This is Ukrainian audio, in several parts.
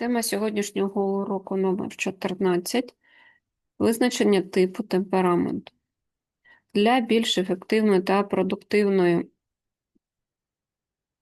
Тема сьогоднішнього уроку номер 14 визначення типу темпераменту. Для більш ефективної та продуктивної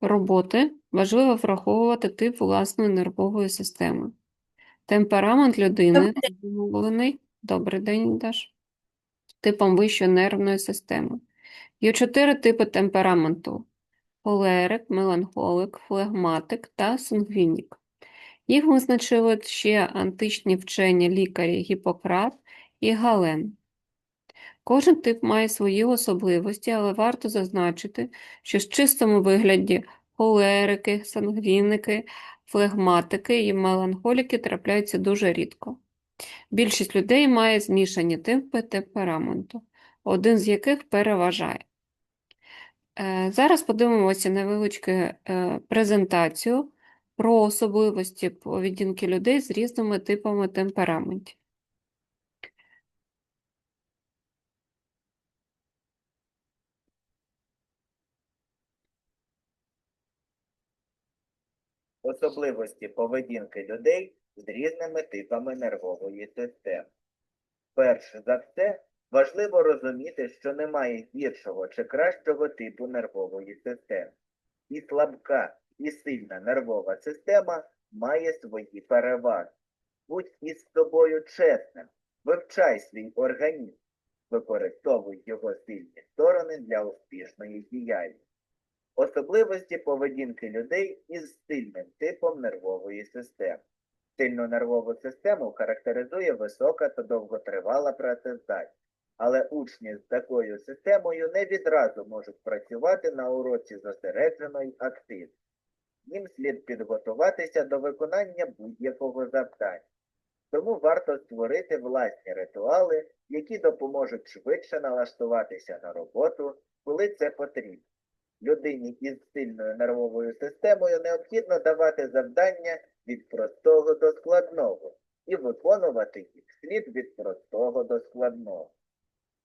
роботи важливо враховувати тип власної нервової системи. Темперамент людини зумовлений, добрий день, Даш, типом вищої нервної системи. Є чотири типи темпераменту: холерик, меланхолик, флегматик та сангвінік. Їх визначили ще античні вчені лікарі Гіппократ і Гален. Кожен тип має свої особливості, але варто зазначити, що в чистому вигляді холерики, сангвіники, флегматики і меланхоліки трапляються дуже рідко. Більшість людей має змішані типи темпераменту, один з яких переважає. Е, Зараз подивимося невеличку е, презентацію про особливості поведінки людей з різними типами темпераментів. Особливості поведінки людей з різними типами нервової системи. Перш за все, важливо розуміти, що немає гіршого чи кращого типу нервової системи. І слабка, і сильна нервова система має свої переваги. Будь із собою чесним, вивчай свій організм, використовуй його сильні сторони для успішної діяльності. Особливості поведінки людей із сильним типом нервової системи. Сильну нервову систему характеризує висока та довготривала працездатність, але учні з такою системою не відразу можуть працювати на уроці зосереджено й активно. Їм слід підготуватися до виконання будь-якого завдання. Тому варто створити власні ритуали, які допоможуть швидше налаштуватися на роботу, коли це потрібно. Людині із сильною нервовою системою необхідно давати завдання від простого до складного і виконувати їх слід від простого до складного.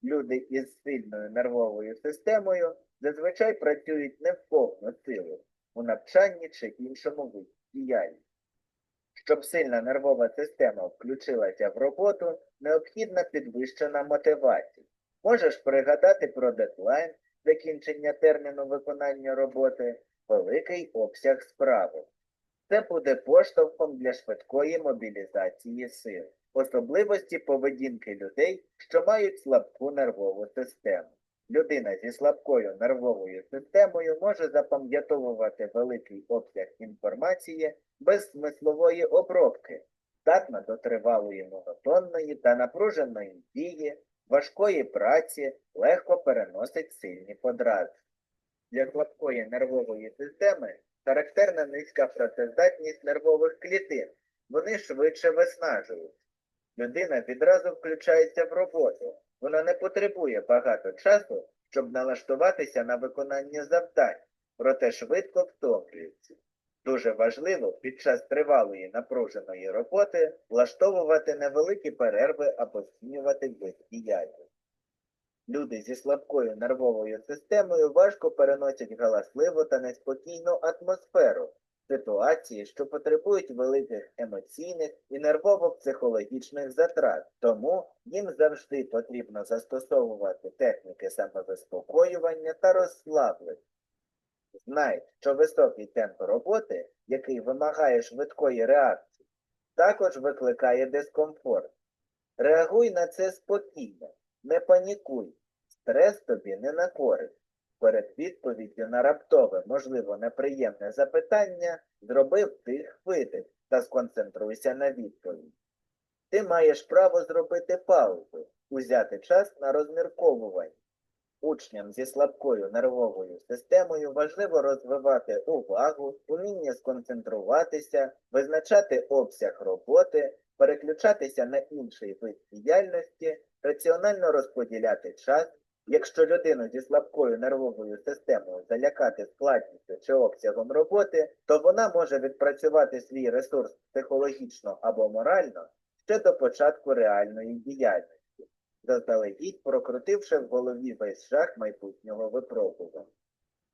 Люди із сильною нервовою системою зазвичай працюють не в повну силу у навчанні чи іншому виді діяльності. Щоб сильна нервова система включилася в роботу, необхідна підвищена мотивація. Можеш пригадати про дедлайн, закінчення терміну виконання роботи, великий обсяг справи. Це буде поштовхом для швидкої мобілізації сил, особливості поведінки людей, що мають слабку нервову систему. Людина зі слабкою нервовою системою може запам'ятовувати великий обсяг інформації без смислової обробки, здатна до тривалої монотонної та напруженої дії, важкої праці, легко переносить сильні подрази. Для слабкої нервової системи характерна низька працездатність нервових клітин. Вони швидше виснажують. Людина відразу включається в роботу. Вона не потребує багато часу, щоб налаштуватися на виконання завдань, проте швидко втомлюється. Дуже важливо під час тривалої напруженої роботи влаштовувати невеликі перерви або змінювати вид діяльності. Люди зі слабкою нервовою системою важко переносять галасливу та неспокійну атмосферу, ситуації, що потребують великих емоційних і нервово-психологічних затрат, тому їм завжди потрібно застосовувати техніки самовиспокоювання та розслаблення. Знай, що високий темп роботи, який вимагає швидкої реакції, також викликає дискомфорт. Реагуй на це спокійно, не панікуй, стрес тобі не на користь. Перед відповіддю на раптове, можливо, неприємне запитання зроби вдих видих та сконцентруйся на відповідь. Ти маєш право зробити паузу, узяти час на розмірковування. Учням зі слабкою нервовою системою важливо розвивати увагу, уміння сконцентруватися, визначати обсяг роботи, переключатися на інший вид діяльності, раціонально розподіляти час. Якщо людину зі слабкою нервовою системою залякати складністю чи обсягом роботи, то вона може відпрацювати свій ресурс психологічно або морально ще до початку реальної діяльності заздалегідь прокрутивши в голові весь жах майбутнього випробування.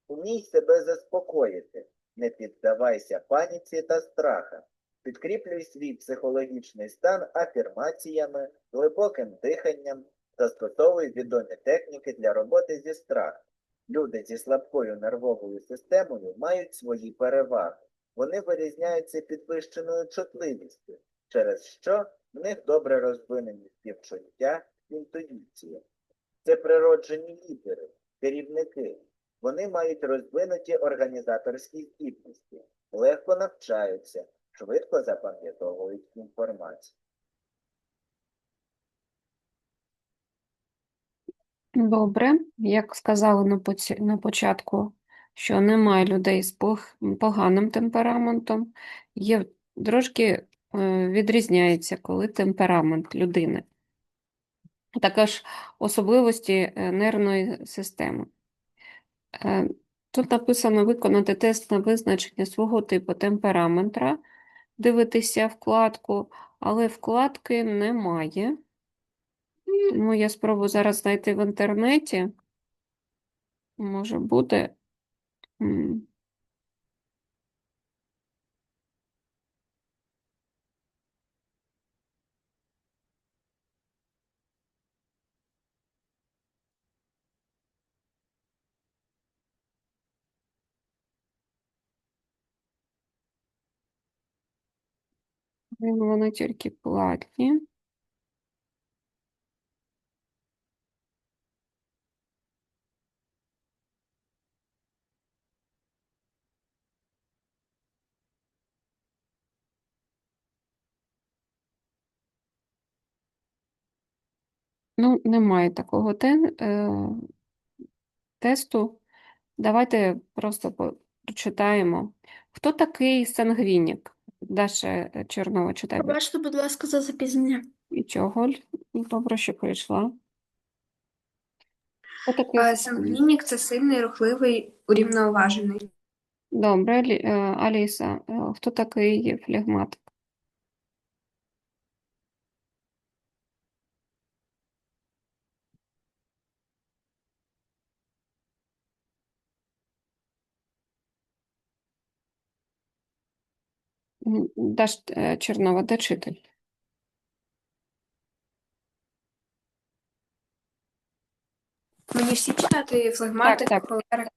Умій себе заспокоїти, не піддавайся паніці та страхам. Підкріплюй свій психологічний стан афірмаціями, глибоким диханням, застосовуй відомі техніки для роботи зі страхом. Люди зі слабкою нервовою системою мають свої переваги. Вони вирізняються підвищеною чутливістю, через що в них добре розвинені співчуття, інтуїція. Це природжені лідери, керівники. Вони мають розвинуті організаторські здібності, легко навчаються, швидко запам'ятовують інформацію. Добре, як сказали на, початку, що немає людей з поганим темпераментом, є трошки е, відрізняється, коли темперамент людини. Також особливості е, нервної системи. Е, Тут написано виконати тест на визначення свого типу темпераментра, дивитися вкладку, але вкладки немає. Тому я спробую зараз знайти в інтернеті. Може бути. Вони тільки платні. Ну, немає такого те, е, тесту. Давайте просто прочитаємо. Хто такий сангвінік? Даша Чернова читає. Пробачте, будь ласка, за запізнення. Нічого, Ль- добре, що прийшла. Хто такий А, сангвінік? Сангвінік це сильний, рухливий, урівноважений. Добре, Лі- е, Аліса, е, хто такий флегматик? Даш е, Чернова, де читаль? Мені всі читати флегматик, Так, так. холерик.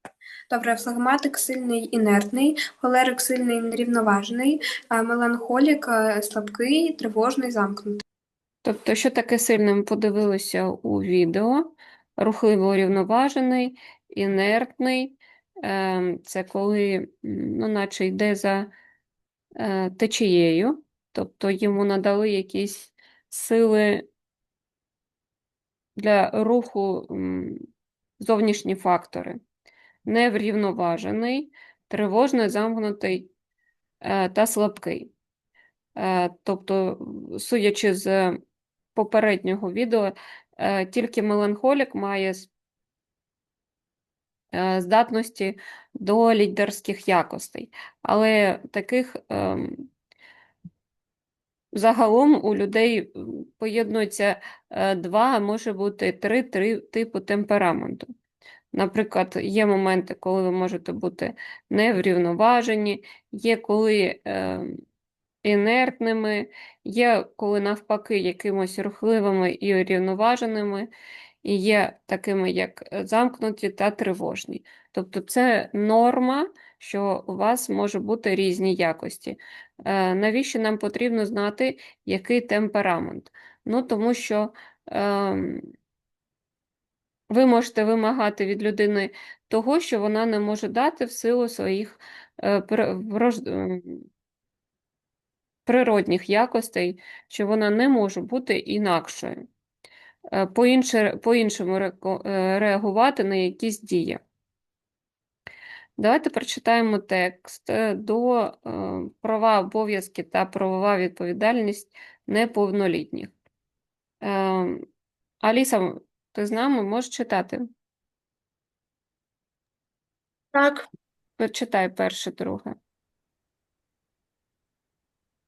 Добре, флегматик сильний, інертний, холерик сильний, нерівноважений, а меланхолік е, слабкий, тривожний, замкнутий. Тобто, що таке сильним подивилися у відео? Рухливо урівноважений, інертний. Ем, Це коли, ну, наче йде за течією, тобто йому надали якісь сили для руху зовнішні фактори. Неврівноважений, тривожний, замкнутий е, та слабкий. Е, Тобто, судячи з попереднього відео, е, тільки меланхолік має е, здатності до лідерських якостей. Але таких ем, загалом у людей м, поєднується е, два, а може бути три, три типи темпераменту. Наприклад, є моменти, коли ви можете бути неврівноважені, є коли ем, інертними, є коли навпаки якимось рухливими і урівноваженими, і є такими, як е, замкнуті та тривожні. Тобто це норма, що у вас може бути різні якості. Е, Навіщо нам потрібно знати, який темперамент? Ну, тому що ем, ви можете вимагати від людини того, що вона не може дати в силу своїх е, ем, природних якостей, що вона не може бути інакшою, по-іншому реко- е, реагувати на якісь дії. Давайте прочитаємо текст е, до е, права, обов'язки та правова відповідальність неповнолітніх. Е, Аліса, ти з нами можеш читати? Так, Прочитай перше, друге.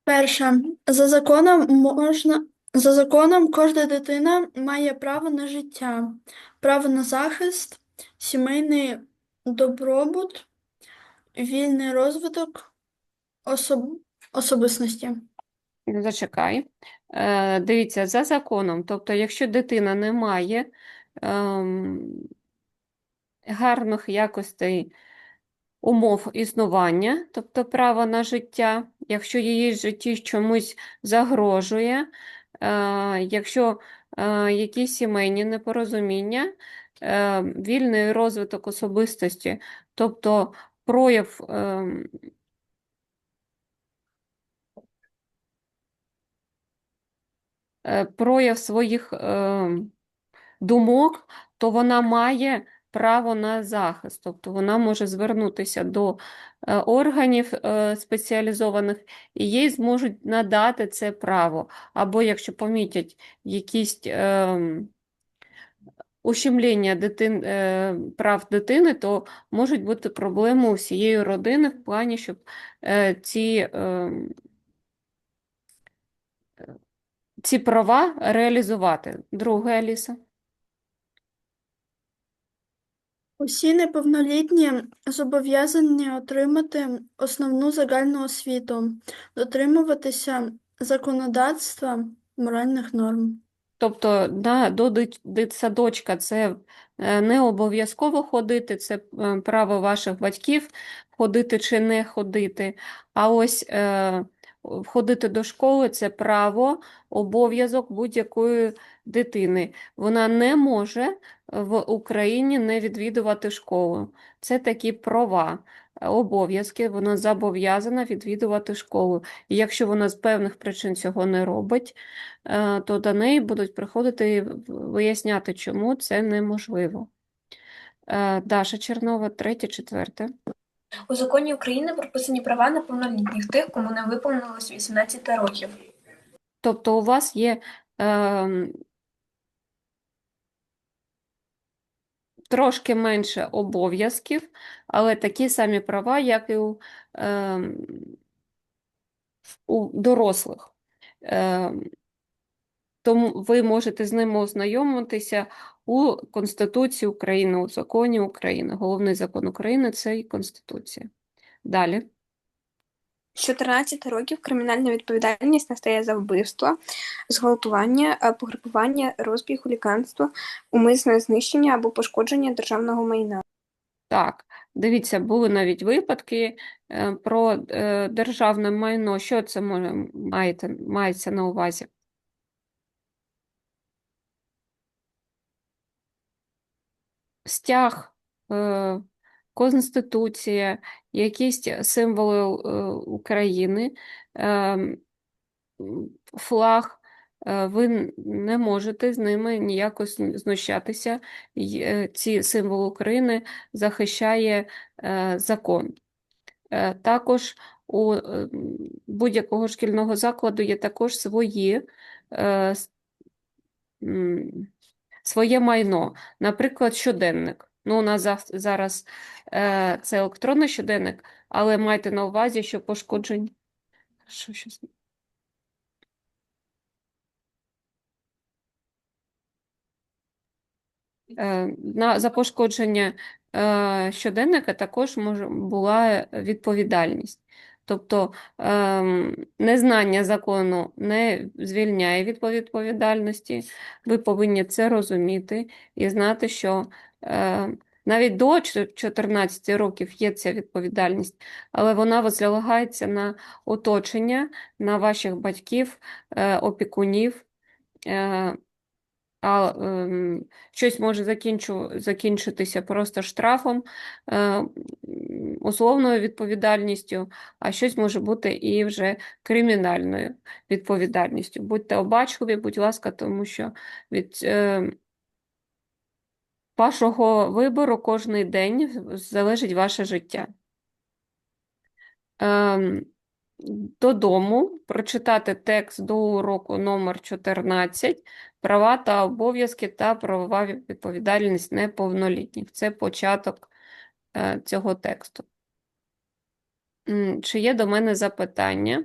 перше. За законом можна. За законом кожна дитина має право на життя, право на захист, сімейний добробут, вільний розвиток, особ... особистості. Ну, Зачекай. Е, дивіться, за законом, тобто, якщо дитина не має ем, гарних якостей умов існування, тобто права на життя, якщо її житті чомусь загрожує, якщо е, якісь сімейні непорозуміння, е, вільний розвиток особистості, тобто прояв е, прояв своїх е, думок, то вона має право на захист, тобто вона може звернутися до е, органів е, спеціалізованих і їй зможуть надати це право. Або якщо помітять якісь е, ущемлення дитин, е, прав дитини, то можуть бути проблеми у всієї родини в плані, щоб ці е, ці права реалізувати. Друге, Аліса. Усі неповнолітні зобов'язані отримати основну загальну освіту, дотримуватися законодавства, моральних норм. Тобто на, до дит- дитсадочка це е, не обов'язково ходити, це е, право ваших батьків ходити чи не ходити. А ось е, ходити до школи це право, обов'язок будь-якої дитини. Вона не може в Україні не відвідувати школу. Це такі права, е, обов'язки. Вона зобов'язана відвідувати школу. І якщо вона з певних причин цього не робить, е, то до неї будуть приходити і виясняти, чому це неможливо. Е, Даша Чернова, третє, четверте. У законі України прописані права неповнолітніх тих, кому не виповнилось 18 років. Тобто у вас є ем, трошки менше обов'язків, але такі самі права, як і у, ем, у дорослих. Ем, тому ви можете з ними ознайомитися у Конституції України, у законі України. Головний закон України це і Конституція. Далі. З 14 років кримінальна відповідальність настає за вбивство, зґвалтування, е, пограбування, розбій, хуліганство, умисне знищення або пошкодження державного майна. Так, дивіться, були навіть випадки е, про е, державне майно. Що це може, маєте, мається на увазі? Стяг, е, Конституція, якісь символи е, України, е, флаг. Ви не можете з ними ніяко знущатися. Ці символи України захищає закон. Також у будь-якого шкільного закладу є також свої, своє майно. Наприклад, щоденник. Ну, у нас зараз е, це електронний щоденник, але майте на увазі, що пошкоджень. Що, щас? Е, на, за пошкодження е, щоденника також може, була відповідальність. Тобто ем, незнання закону не звільняє від відповідальності. Ви повинні це розуміти і знати, що е, навіть до 14 років є ця відповідальність, але вона возлагається на оточення, на ваших батьків, е, опікунів. Е, а ем, щось може закінчу, закінчитися просто штрафом, е, условною відповідальністю, а щось може бути і вже кримінальною відповідальністю. Будьте обачливі, будь ласка, тому що від е, вашого вибору кожний день залежить ваше життя. Ем, Додому прочитати текст до уроку номер 14 права та обов'язки та правова відповідальність неповнолітніх. Це початок е, цього тексту. Чи є до мене запитання?